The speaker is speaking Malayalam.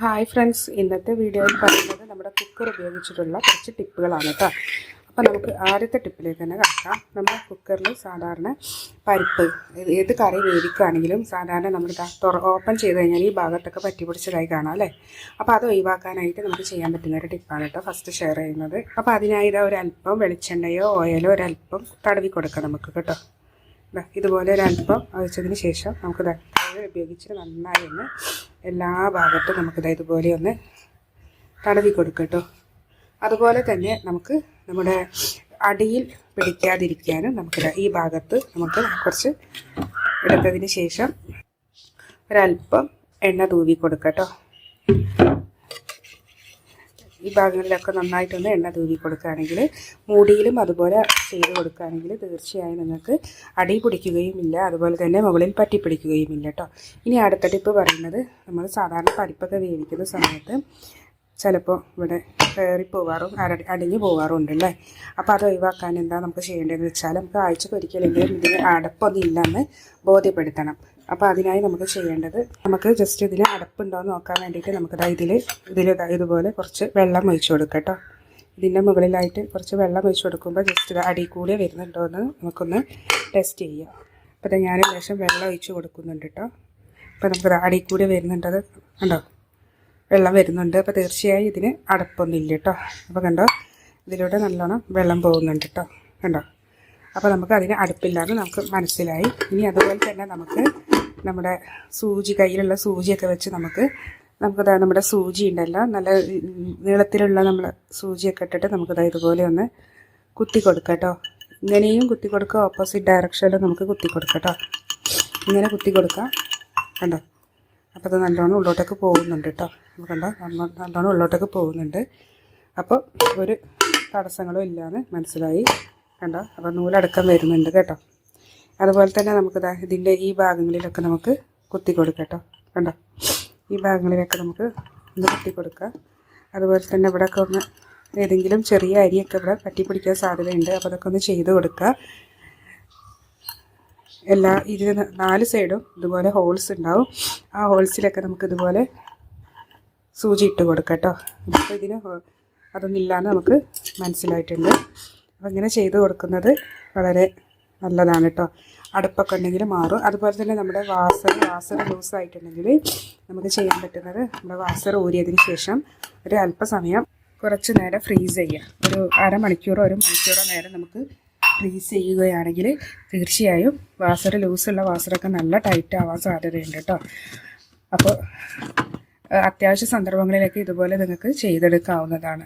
ഹായ് ഫ്രണ്ട്സ് ഇന്നത്തെ വീഡിയോയിൽ പറയുന്നത് നമ്മുടെ കുക്കർ ഉപയോഗിച്ചിട്ടുള്ള കുറച്ച് ടിപ്പുകളാണ് കേട്ടോ അപ്പോൾ നമുക്ക് ആദ്യത്തെ ടിപ്പിലേക്ക് തന്നെ കിടക്കാം. നമ്മുടെ കുക്കറിൽ സാധാരണ പരിപ്പ് ഏത് കറി വേവിക്കുകയാണെങ്കിലും സാധാരണ നമ്മൾ ഓപ്പൺ ചെയ്ത് കഴിഞ്ഞാൽ ഈ ഭാഗത്തൊക്കെ പറ്റി പിടിച്ചതായി കാണാം അല്ലേ? അപ്പോൾ അത് ഒഴിവാക്കാനായിട്ട് നമുക്ക് ചെയ്യാൻ പറ്റുന്ന ഒരു ടിപ്പാണ് കേട്ടോ ഫസ്റ്റ് ഷെയർ ചെയ്യുന്നത്. അപ്പോൾ അതിനായി ഇതാ ഒരു അല്പം വെളിച്ചെണ്ണയോ ഓയിലോ ഒരല്പം തടവി കൊടുക്കാം നമുക്ക് കേട്ടോ. ഇതുപോലെ ഒരല്പം ഒഴിച്ചതിന് ശേഷം നമുക്ക് ഉപയോഗിച്ച് നന്നായി ഒന്ന് എല്ലാ ഭാഗത്തും നമുക്കിത് ഇതുപോലെ ഒന്ന് തടവി കൊടുക്കട്ടോ. അതുപോലെ തന്നെ നമുക്ക് നമ്മുടെ അടിയിൽ പിടിക്കാതിരിക്കാനും നമുക്കിത് ഈ ഭാഗത്ത് നമുക്ക് കുറച്ച് എടുത്തതിന് ശേഷം ഒരല്പം എണ്ണ തൂവി കൊടുക്കട്ടോ. ഈ ഭാഗങ്ങളിലൊക്കെ നന്നായിട്ടൊന്ന് എണ്ണ തൂവി കൊടുക്കുകയാണെങ്കിൽ മൂടിയിലും അതുപോലെ ചെയ്ത് കൊടുക്കുകയാണെങ്കിൽ തീർച്ചയായും നിങ്ങൾക്ക് അടി പിടിക്കുകയും ഇല്ല അതുപോലെ തന്നെ മുകളിൽ പറ്റി പിടിക്കുകയും ഇല്ല കേട്ടോ ഇനി അടുത്ത ടിപ്പ് പറയുന്നത് നമ്മൾ സാധാരണ പരിപ്പൊക്കെ വേവിക്കുന്ന സമയത്ത് ചിലപ്പോൾ ഇവിടെ കയറി പോവാറും അടിഞ്ഞു പോവാറും ഉണ്ടല്ലേ അപ്പോൾ അത് ഒഴിവാക്കാൻ എന്താ നമുക്ക് ചെയ്യേണ്ടതെന്ന് വെച്ചാൽ നമുക്ക് ആഴ്ചക്ക് ഒരിക്കലെങ്കിലും ഇതിന് അടപ്പൊന്നും ഇല്ലെന്ന് ബോധ്യപ്പെടുത്തണം. അപ്പോൾ അതിനായി നമുക്ക് ചെയ്യേണ്ടത് നമുക്ക് ജസ്റ്റ് ഇതിൽ അടപ്പുണ്ടോ എന്ന് നോക്കാൻ വേണ്ടിയിട്ട് നമുക്കിതാ ഇതിൽ ഇതിൽ ഇതുപോലെ കുറച്ച് വെള്ളം ഒഴിച്ചു കൊടുക്കാം കേട്ടോ ഇതിന്റെ മുകളിലായിട്ട് കുറച്ച് വെള്ളം ഒഴിച്ചു കൊടുക്കുമ്പോൾ ജസ്റ്റ് ഇത് അടി കൂടി വരുന്നുണ്ടോ എന്ന് നമുക്കൊന്ന് ടെസ്റ്റ് ചെയ്യാം. അപ്പോൾ ഇത് ഞാൻ ലേശം വെള്ളം ഒഴിച്ചു കൊടുക്കുന്നുണ്ട് കേട്ടോ അപ്പോൾ നമുക്കിത് അടി കൂടി വരുന്നുണ്ടത് കണ്ടോ? വെള്ളം വരുന്നുണ്ട്. അപ്പോൾ തീർച്ചയായും ഇതിന് അടപ്പൊന്നും ഇല്ല കേട്ടോ അപ്പോൾ കണ്ടോ? ഇതിലൂടെ നല്ലോണം വെള്ളം പോകുന്നുണ്ട് കേട്ടോ കണ്ടോ? അപ്പോൾ നമുക്ക് അതിന് അടുപ്പില്ലാന്ന് നമുക്ക് മനസ്സിലായി. ഇനി അതുപോലെ തന്നെ നമുക്ക് നമ്മുടെ സൂചി കയ്യിലുള്ള സൂചിയൊക്കെ വെച്ച് നമുക്ക് നമുക്കത് നമ്മുടെ സൂചി ഉണ്ടല്ലോ. നല്ല നീളത്തിലുള്ള നമ്മൾ സൂചിയൊക്കെ ഇട്ടിട്ട് നമുക്കത് ഇതുപോലെ ഒന്ന് കുത്തി കൊടുക്കുക കേട്ടോ. ഇങ്ങനെയും കുത്തി കൊടുക്കുക ഓപ്പോസിറ്റ് ഡയറക്ഷനിലും നമുക്ക് കുത്തി കൊടുക്കുക കേട്ടോ. ഇങ്ങനെ കുത്തി കൊടുക്കുക. കണ്ടോ? അപ്പോൾ അത് നല്ലോണം ഉള്ളോട്ടേക്ക് പോകുന്നുണ്ട് കേട്ടോ. കണ്ടോ? നല്ലോണം ഉള്ളോട്ടേക്ക് പോകുന്നുണ്ട്. അപ്പോൾ ഒരു തടസ്സങ്ങളും ഇല്ലയെന്ന് മനസ്സിലായി. കണ്ടോ? അപ്പോൾ നൂലടക്കം വരുന്നുണ്ട് കേട്ടോ. അതുപോലെ തന്നെ നമുക്ക് ഇതിന്റെ ഈ ഭാഗങ്ങളിലൊക്കെ നമുക്ക് കുത്തി കൊടുക്കാം കേട്ടോ. കണ്ടോ? ഈ ഭാഗങ്ങളിലൊക്കെ നമുക്ക് ഒന്ന് കുത്തി കൊടുക്കാം. അതുപോലെ തന്നെ ഇവിടെയൊക്കെ ഒന്ന് ഏതെങ്കിലും ചെറിയ അരിയൊക്കെ ഇവിടെ പറ്റി പിടിക്കാൻ സാധ്യതയുണ്ട്. അപ്പോൾ അതൊക്കെ ഒന്ന് ചെയ്ത് കൊടുക്കുക എല്ലാ ഇതിന് നാല് സൈഡും ഇതുപോലെ ഹോൾസ് ഉണ്ടാവും. ആ ഹോൾസിലൊക്കെ നമുക്ക് ഇതുപോലെ സൂചി ഇട്ട് കൊടുക്കാം കേട്ടോ. ഇതിന് അതൊന്നും ഇല്ലാന്ന് നമുക്ക് മനസ്സിലായിട്ടുണ്ട്. അപ്പോൾ ഇങ്ങനെ ചെയ്ത് കൊടുക്കുന്നത് വളരെ നല്ലതാണ് കേട്ടോ അടുപ്പൊക്കെ ഉണ്ടെങ്കിൽ മാറും. അതുപോലെ തന്നെ നമ്മുടെ വാസർ വാസർ ലൂസായിട്ടുണ്ടെങ്കിൽ നമുക്ക് ചെയ്യാൻ പറ്റുന്നത് നമ്മുടെ വാസർ ഊരിയതിന് ശേഷം ഒരു അല്പസമയം കുറച്ച് നേരം ഫ്രീസ് ചെയ്യുക. ഒരു അരമണിക്കൂറോ ഒരു മണിക്കൂറോ നേരം നമുക്ക് ഫ്രീസ് ചെയ്യുകയാണെങ്കിൽ തീർച്ചയായും വാസർ ലൂസുള്ള വാസറൊക്കെ നല്ല ടൈറ്റ് ആവാൻ സാധ്യതയുണ്ട് കേട്ടോ അപ്പോൾ അത്യാവശ്യ സന്ദർഭങ്ങളിലൊക്കെ ഇതുപോലെ നിങ്ങൾക്ക് ചെയ്തെടുക്കാവുന്നതാണ്.